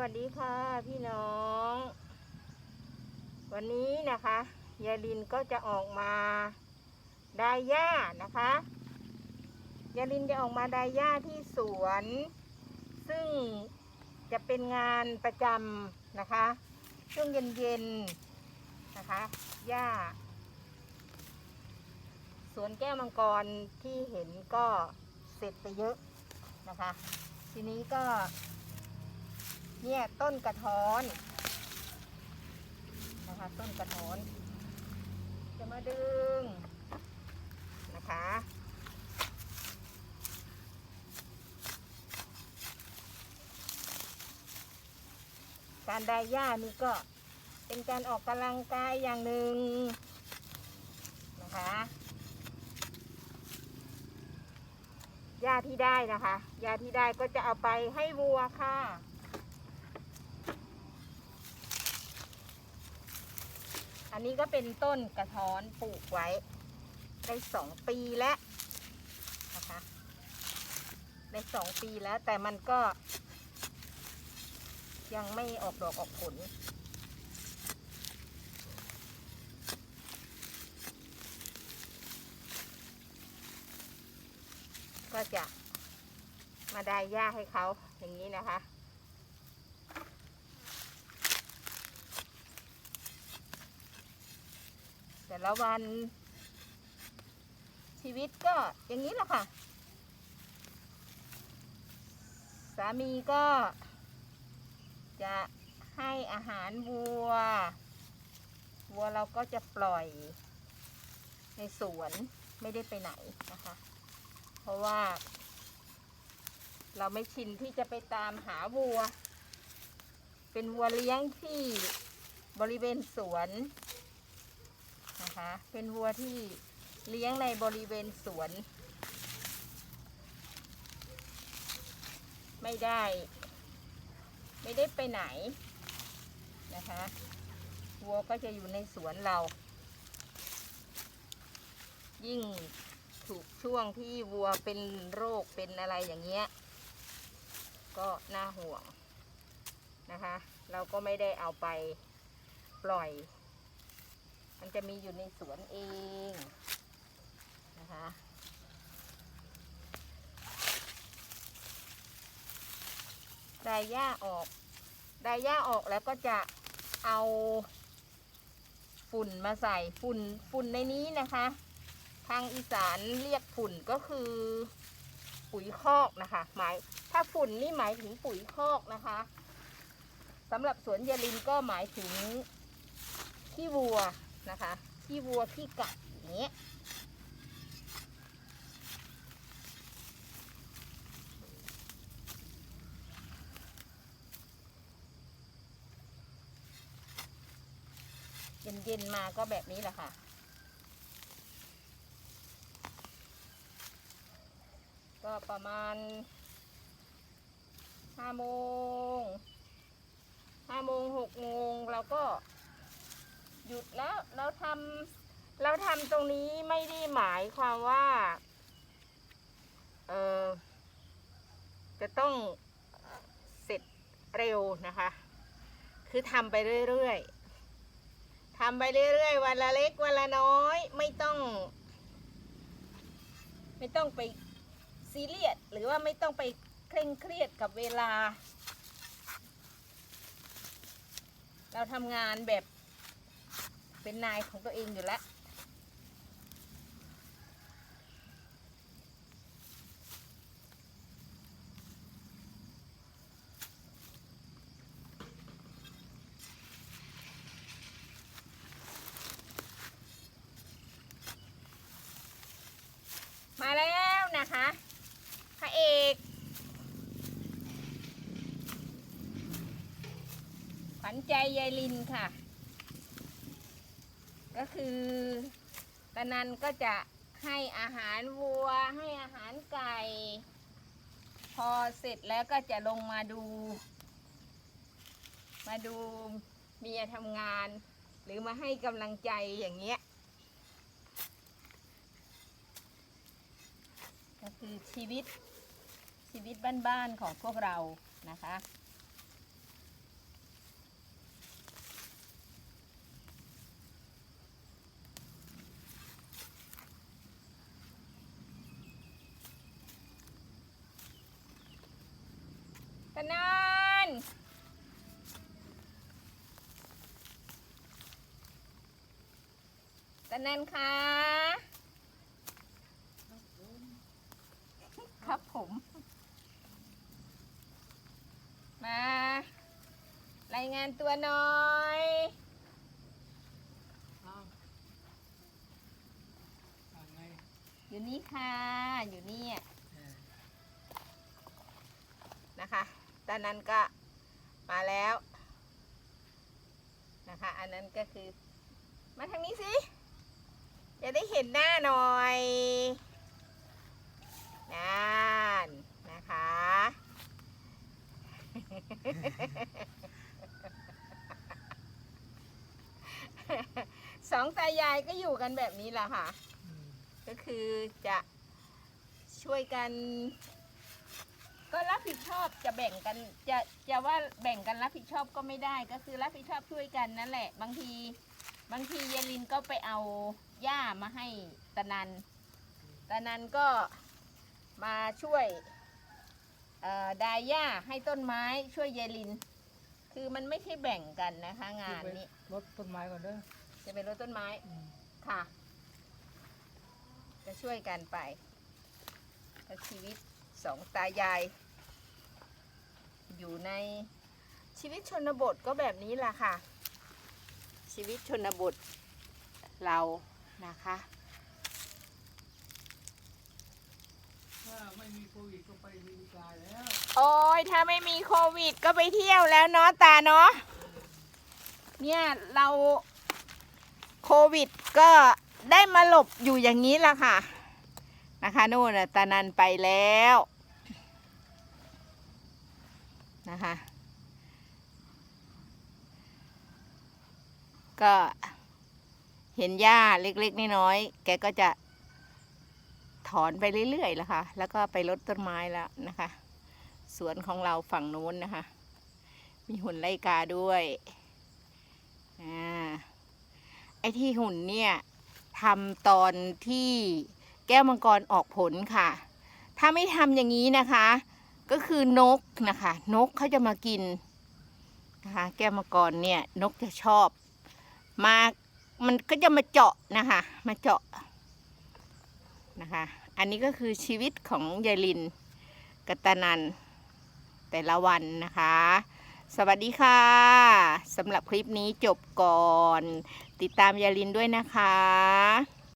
วัสดีค่ะพี่น้อง วันนี้นะคะยาลินก็จะออกมาได้หญ้านะคะยาลินจะออกมาได้หญ้าที่สวน ซึ่งจะเป็นงานประจำนะคะ ช่วงเย็นๆนะคะหญ้าสวนแก้วมังกรที่เห็นก็เสร็จไปเยอะนะคะ ทีนี้ก็ เนี่ยต้นกระท้อนนะคะต้นกระท้อน จะมาดึงนะคะการได้หญ้านี่ก็เป็นการออกกำลังกายอย่างหนึ่งนะคะหญ้าที่ได้นะคะหญ้าที่ได้ก็จะเอาไปให้วัวค่ะ อันนี้ก็เป็นต้นกระท้อนปลูกไว้ ได้สองปีแล้วนะคะได้สองปีแล้วแต่มันก็ ยังไม่ออกดอกออกผล ก็จะมาได้หญ้าให้เขาอย่างนี้นะคะ แต่ละวัน ชีวิตก็อย่างนี้แหละค่ะ สามีก็ จะให้อาหารวัว วัวเราก็จะปล่อยในสวนไม่ได้ไปไหนนะคะ เพราะว่า เราไม่ชินที่จะไปตามหาวัว เป็นวัวเลี้ยงที่บริเวณสวน นะคะ เป็นวัวที่เลี้ยงในบริเวณสวน ไม่ได้ ไม่ได้ไปไหนนะคะวัวก็จะอยู่ในสวนเรา ยิ่งถูกช่วงที่วัวเป็นโรคเป็นอะไรอย่างเงี้ย ก็น่าห่วงนะคะ เราก็ไม่ได้เอาไปปล่อย มันจะมีอยู่ในสวนเองนะคะได้หญ้าออกได้หญ้าออกแล้วก็จะเอาฝุ่นมาใส่ฝุ่นฝุ่นในนี้นะคะ ทางอีสานเรียกฝุ่นก็คือ ปุ๋ยคอกนะคะ หมายถ้าฝุ่นนี่หมายถึงปุ๋ยคอกนะคะสำหรับสวนยาลินก็หมายถึงขี้วัว นะคะขี้วัวขี้กัดอย่างเงี้ยเย็นๆมาก็แบบนี้แหละค่ะก็ประมาณห้าโมงห้าโมงหกโมง ยุดแล้วเราทำเราทำตรงนี้ไม่ได้หมายความว่าเออจะต้องเสร็จเร็วนะคะ คือทำไปเรื่อยๆทำไปเรื่อยๆ วันละเล็กวันละน้อยไม่ต้อง ไม่ต้องไปซีเรียสหรือว่าไม่ต้องไปเคร่งเครียดกับเวลา เราทำงานแบบ เป็นนายของตัวเองอยู่แล้วมาแล้วนะคะพระเอกขวัญใจยายลินค่ะ ก็คือตะนันก็จะให้อาหารวัว ให้อาหารไก่ พอเสร็จแล้วก็จะลงมาดู มาดูเมียทำงาน หรือมาให้กำลังใจอย่างเงี้ย ก็คือชีวิตชีวิตบ้านๆของพวกเรานะคะ นานตะนันคะครับผม มา รายงานตัวหน่อยอยู่นี่ค่ะ อยู่นี่อะนะคะ ตอนนั้นก็มาแล้วนะคะ อันนั้นก็คือ มาทางนี้สิจะได้เห็นหน้าหน่อยนั่นนะคะ สองตายายก็อยู่กันแบบนี้แหละค่ะ ก็คือจะช่วยกัน ก็รับผิดชอบจะแบ่งกันจะจะว่าแบ่งกันรับผิดชอบก็ไม่ได้ก็คือรับผิดชอบช่วยกันนั่นแหละ บางที บางทีเยลินก็ไปเอาหญ้ามาให้ตะนันตะนันก็มาช่วยเอ่อดายหญ้าให้ต้นไม้ช่วยเยลิน คือมันไม่ใช่แบ่งกันนะคะ งานนี้รดต้นไม้ก่อนเด้อจะเป็นรดต้นไม้อืมค่ะ จะช่วยกันไปก็ชีวิตสองตายาย อยู่ในชีวิตชนบทก็แบบนี้แหละค่ะ ชีวิตชนบทเรานะคะถ้าไม่มีโควิดก็ไปอเมริกาแล้ว โอ้ยถ้าไม่มีโควิดก็ไปเที่ยวแล้วเนาะตาเนาะเนี่ยเราโควิดก็ได้มาหลบอยู่อย่างนี้ละค่ะ นะคะนู่นน่ะตานันไปแล้ว นะคะ ก็เห็นหญ้าเล็กๆน้อยๆแกก็จะถอนไปเรื่อยๆแล้วค่ะ แล้วก็ไปรดต้นไม้แล้วนะคะ สวนของเราฝั่งนู้นนะคะ มีหุ่นไล่กาด้วยอ่าไอ้ที่หุ่นเนี่ยทำตอนที่แก้วมังกรออกผลค่ะ ถ้าไม่ทำอย่างนี้นะคะ ก็คือนกนะคะ นกเขาจะมากินนะคะแก้วมังกรเนี่ยนกจะชอบ มามันก็จะมาเจาะนะคะมาเจาะนะคะ อันนี้ก็คือชีวิตของยายลินกัตนันแต่ละวันนะคะ สวัสดีค่ะสำหรับคลิปนี้จบก่อน ติดตามยายลินด้วยนะคะ